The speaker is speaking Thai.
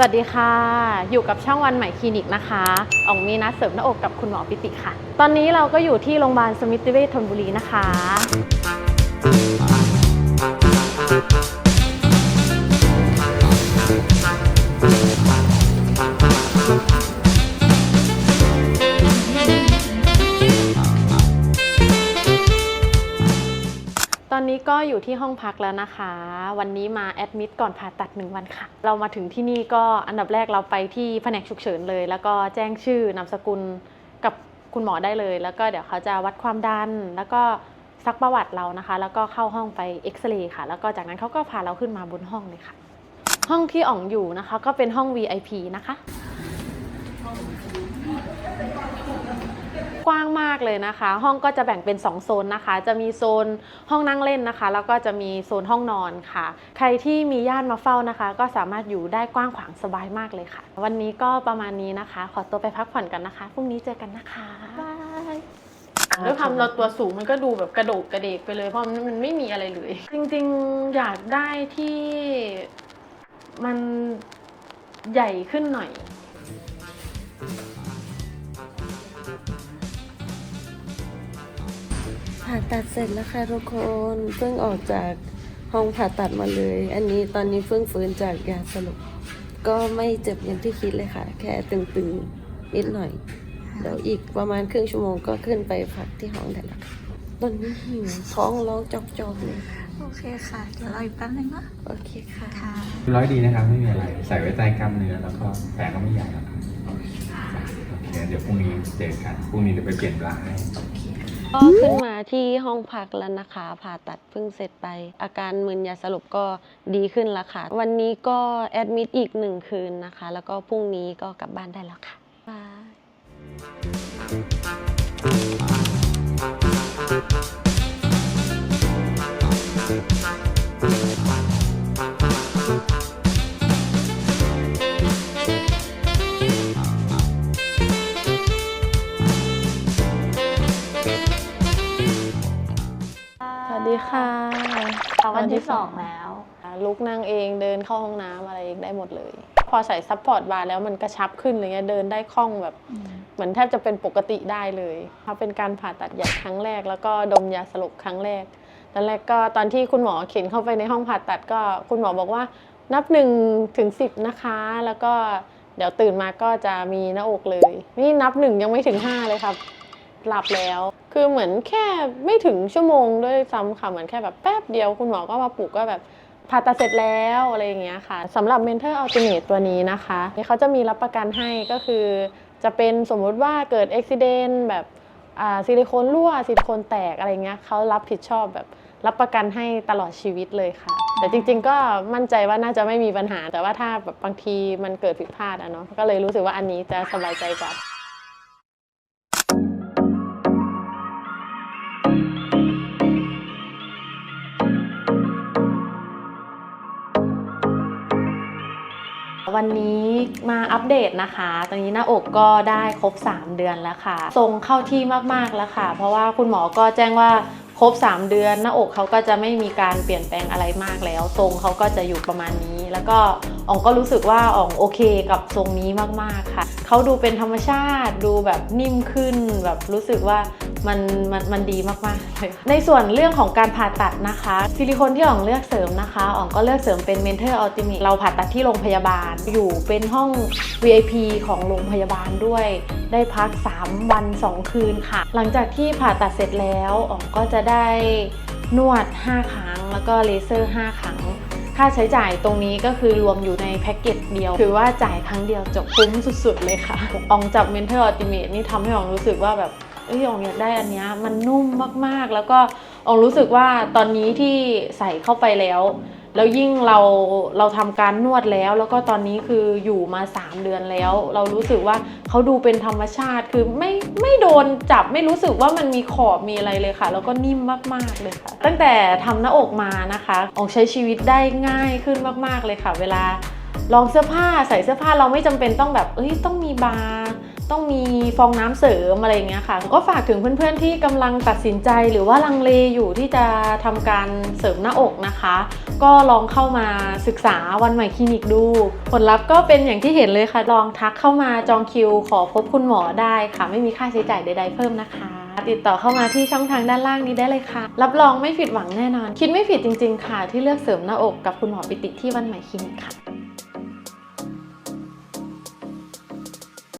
สวัสดีค่ะ อยู่กับช่องวันใหม่คลินิกนะคะอองมีนัดเสริมหน้าอกกับคุณหมอปิติค่ะ ตอนนี้เราก็อยู่ที่โรงพยาบาลสมิติเวชธนบุรีนะคะ อนนี้ก็อยู่ที่ห้องพักแล้วนะคะ วันนี้มาแอดมิดก่อนผ่าตัดหนึ่งวันค่ะ เรามาถึงที่นี่ก็อันดับแรกเราไปที่แผนกฉุกเฉินเลย แล้วก็แจ้งชื่อนามสกุลกับคุณหมอได้เลย แล้วก็เดี๋ยวเขาจะวัดความดัน แล้วก็ซักประวัติเรานะคะ แล้วก็เข้าห้องไปเอ็กซเรย์ค่ะ แล้วก็จากนั้นเขาก็พาเราขึ้นมาบนห้องเลยค่ะ ห้องที่อ่องอยู่นะคะ ก็เป็นห้อง VIP นะคะ กว้างมากเลยนะคะ ห้องก็จะแบ่งเป็น 2 โซนนะคะ จะมีโซนห้องนั่งเล่นนะคะ แล้วก็จะมีโซนห้องนอนค่ะ ใครที่มีญาติมาเฝ้านะคะ ก็สามารถอยู่ได้กว้างขวางสบายมากเลยค่ะ วันนี้ก็ประมาณนี้นะคะ ขอตัวไปพักผ่อนกันนะคะพรุ่งนี้เจอกันนะคะบายด้วยความเราตัวสูงมันก็ดูแบบกระโดกกระเดกไปเลยเพราะมันมันไม่มีอะไรเลย จริงๆอยากได้ที่มันใหญ่ขึ้นหน่อย ผ่าตัดเสร็จแล้วค่ะทุกคนเพิ่งออกจากห้องผ่าตัดมาเลย อันนี้ตอนนี้เพิ่งฟื้นจากยาสลบก็ไม่เจ็บอย่างที่คิดเลยค่ะ แค่ตึงๆนิดหน่อยเดี๋ยวอีกประมาณครึ่งชั่วโมงก็ขึ้นไปพักที่ห้องได้แล้วค่ะตอนนี้หิวท้องร้องจอกๆเลยโอเคค่ะ เดี๋ยวรออีกแป๊บนึงนะโอเคค่ะค่ะ ร้อยดีนะครับ ไม่มีอะไร ใส่ไว้ใต้กล้ามเนื้อแล้วก็แผลก็ไม่ใหญ่แล้วครับโอเค เดี๋ยวพรุ่งนี้เจอกัน พรุ่งนี้เดี๋ยวไปเปลี่ยนปลาให้ ก็ขึ้นมาที่ห้องพักแล้วนะคะ ผ่าตัดเพิ่งเสร็จไป อาการมึนยาสลบก็ดีขึ้นแล้วค่ะ วันนี้ก็แอดมิดอีกหนึ่งคืนนะคะ แล้วก็พรุ่งนี้ก็กลับบ้านได้แล้วค่ะบาย วันที่สองแล้วลุกนั่งเองเดินเข้าห้องน้ำอะไรเองได้หมดเลย พอใส่ซัพพอร์ตบาร์แล้วมันกระชับขึ้นอะไรเงี้ยเดินได้คล่องแบบ เหมือนแทบจะเป็นปกติได้เลยเขาเป็นการผ่าตัดใหญ่ครั้งแรก แล้วก็ดมยาสลบครั้งแรกตอนแรกก็ตอนที่คุณหมอเข็นเข้าไปในห้องผ่าตัดก็คุณหมอบอกว่านับหนึ่งถึงสิบนะคะ แล้วก็เดี๋ยวตื่นมาก็จะมีหน้าอกเลย นี่นับหนึ่งยังไม่ถึงห้าเลยครับ หลับแล้ว คือเหมือนแค่ไม่ถึงชั่วโมงด้วยซ้ำค่ะเหมือนแค่แบบแป๊บเดียวคุณหมอก็มาปลุกก็แบบผ่าตัดเสร็จแล้วอะไรอย่างเงี้ยค่ะสำหรับ Mentor Ultimate ตัวนี้นะคะเขาจะมีรับประกันให้ก็คือ จะเป็นสมมุติว่าเกิดอุบิเหตุแบบซิลิโคนรั่วซิลิโคนแตกอะไรเงี้ยเขารับผิดชอบแบบรับประกันให้ตลอดชีวิตเลยค่ะ แต่จริง ๆ ก็มั่นใจว่าน่าจะไม่มีปัญหา แต่ว่าถ้าแบบบางทีมันเกิดผิดพลาดอะเนาะก็เลยรู้สึกว่าอันนี้จะสบายใจกว่า วันนี้มาอัปเดตนะคะ ตอนนี้หน้าอกก็ได้ครบ 3 เดือนแล้วค่ะ ทรงเข้าที่มากๆแล้วค่ะ เพราะว่าคุณหมอก็แจ้งว่าครบ 3 เดือน หน้าอกเขาก็จะไม่มีการเปลี่ยนแปลงอะไรมากแล้ว ทรงเขาก็จะอยู่ประมาณนี้ แล้วก็ อ๋องก็รู้สึกว่าอ๋องโอเคกับทรงนี้มากๆค่ะ เขาดูเป็นธรรมชาติดูแบบนิ่มขึ้น แบบรู้สึกว่ามันมันมันดีมากๆเลยในส่วนเรื่องของการผ่าตัดนะคะ ซิลิโคนที่อ๋องเลือกเสริมนะคะอ๋องก็เลือกเสริมเป็น Mentor Ultimate เราผ่าตัดที่โรงพยาบาล อยู่เป็นห้อง VIP ของโรงพยาบาลด้วย ได้พัก 3 วัน 2 คืนค่ะ หลังจากที่ผ่าตัดเสร็จแล้วอ๋องก็จะได้นวด 5 ครั้ง แล้วก็เลเซอร์ 5 ครั้ง ค่าใช้จ่ายตรงนี้ก็คือรวมอยู่ในแพ็กเกจเดียว ถือว่าจ่ายครั้งเดียวจบคุ้มสุดๆ เลยค่ะ อองจับ Mentor Ultimate นี่ทำให้อองรู้สึกว่าแบบเอ้ยอองอยากได้อันนี้มันนุ่มมากๆ แล้วก็อองรู้สึกว่าตอนนี้ที่ใส่เข้าไปแล้ว แล้วยิ่งเราเราทำการนวดแล้ว แล้วก็ตอนนี้คืออยู่มา 3 เดือนแล้ว เรารู้สึกว่าเขาดูเป็นธรรมชาติคือไม่ไม่โดนจับไม่รู้สึกว่ามันมีขอบมีอะไรเลยค่ะ แล้วก็นิ่มมากๆเลยค่ะ ตั้งแต่ทำหน้าอกมานะคะออกใช้ชีวิตได้ง่ายขึ้นมาก ๆเลยค่ะ เวลาลองเสื้อผ้าใส่เสื้อผ้าเราไม่จำเป็นต้องแบบเอ้ยต้องมีบาร์ ต้องมีฟองน้ำเสริมอะไรเงี้ยค่ะ ก็ฝากถึงเพื่อนๆที่กำลังตัดสินใจหรือว่าลังเลอยู่ที่จะทำการเสริมหน้าอกนะคะ ก็ลองเข้ามาศึกษาวันใหม่คลินิกดู ผลลัพธ์ก็เป็นอย่างที่เห็นเลยค่ะ ลองทักเข้ามาจองคิว ขอพบคุณหมอได้ค่ะ ไม่มีค่าใช้จ่ายใดๆเพิ่มนะคะ ติดต่อเข้ามาที่ช่องทางด้านล่างนี้ได้เลยค่ะ รับรองไม่ผิดหวังแน่นอน คิดไม่ผิดจริง ๆ ค่ะ ที่เลือกเสริมหน้าอกกับคุณหมอปิติที่วันใหม่คลินิกค่ะ